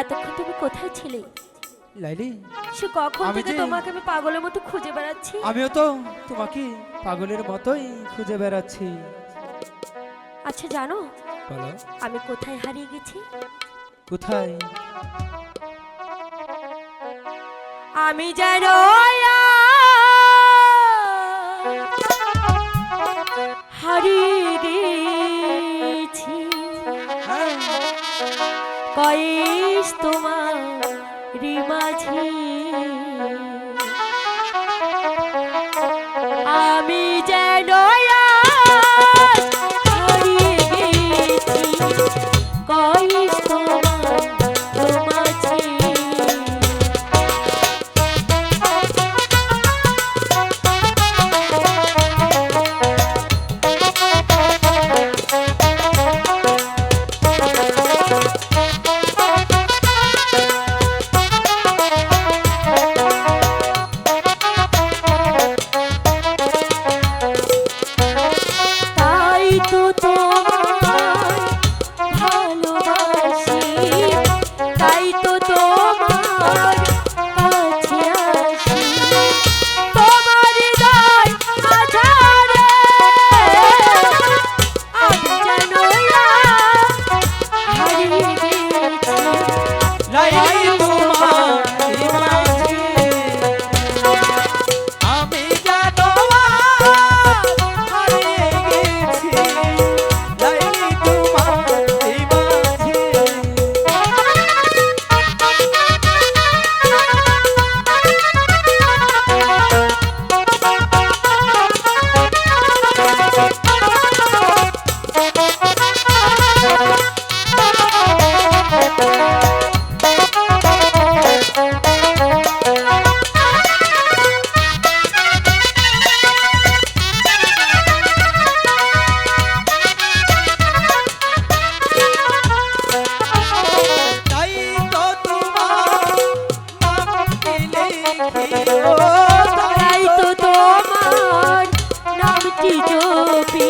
এতক্ষণ তুমি কোথায় ছিলে? লাইলি সে কখন থেকে তোমাকে আমি পাগলের মতো খুঁজে বেড়াচ্ছি? আমিও তো তোমাকে পাগলের মতোই খুঁজে বেড়াচ্ছি। আচ্ছা জানো বলো। আমি কোথায় হারিয়ে গেছি? কোথায়? আমি যেন হারিয়ে গেছি। হ্যাঁ, কয়েস তোমার মাঝে আমি যেন হারিয়ে গেছি মিষ্টি চোপি